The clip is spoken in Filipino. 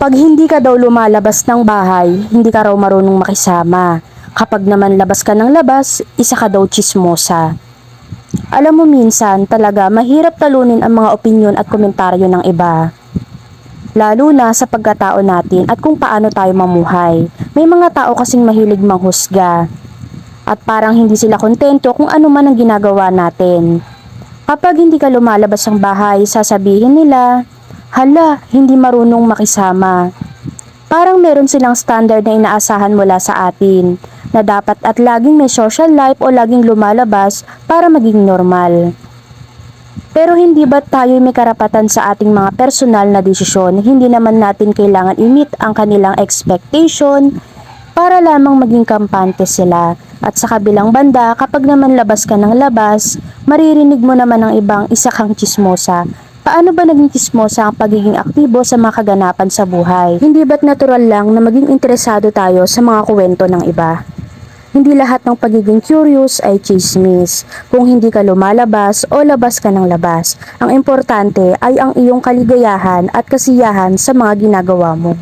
Pag hindi ka daw lumalabas ng bahay, hindi ka raw marunong makisama. Kapag naman labas ka ng labas, isa ka daw chismosa. Alam mo minsan talaga mahirap talunin ang mga opinyon at komentaryo ng iba. Lalo na sa pagkatao natin at kung paano tayo mamuhay. May mga tao kasing mahilig manghusga. At parang hindi sila kontento kung ano man ang ginagawa natin. Kapag hindi ka lumalabas ng bahay, sasabihin nila, Hala, hindi marunong makisama. Parang meron silang standard na inaasahan mula sa atin na dapat at laging may social life o laging lumalabas para maging normal. Pero hindi ba tayo may karapatan sa ating mga personal na desisyon? Hindi naman natin kailangan i-meet ang kanilang expectation para lamang maging kampante sila. At sa kabilang banda, kapag naman labas ka ng labas, maririnig mo naman ng ibang isa kang chismosa. Paano ba naging chismosa ang pagiging aktibo sa mga kaganapan sa buhay? Hindi ba't natural lang na maging interesado tayo sa mga kwento ng iba? Hindi lahat ng pagiging curious ay chismis. Kung hindi ka lumalabas o labas ka ng labas, ang importante ay ang iyong kaligayahan at kasiyahan sa mga ginagawa mo.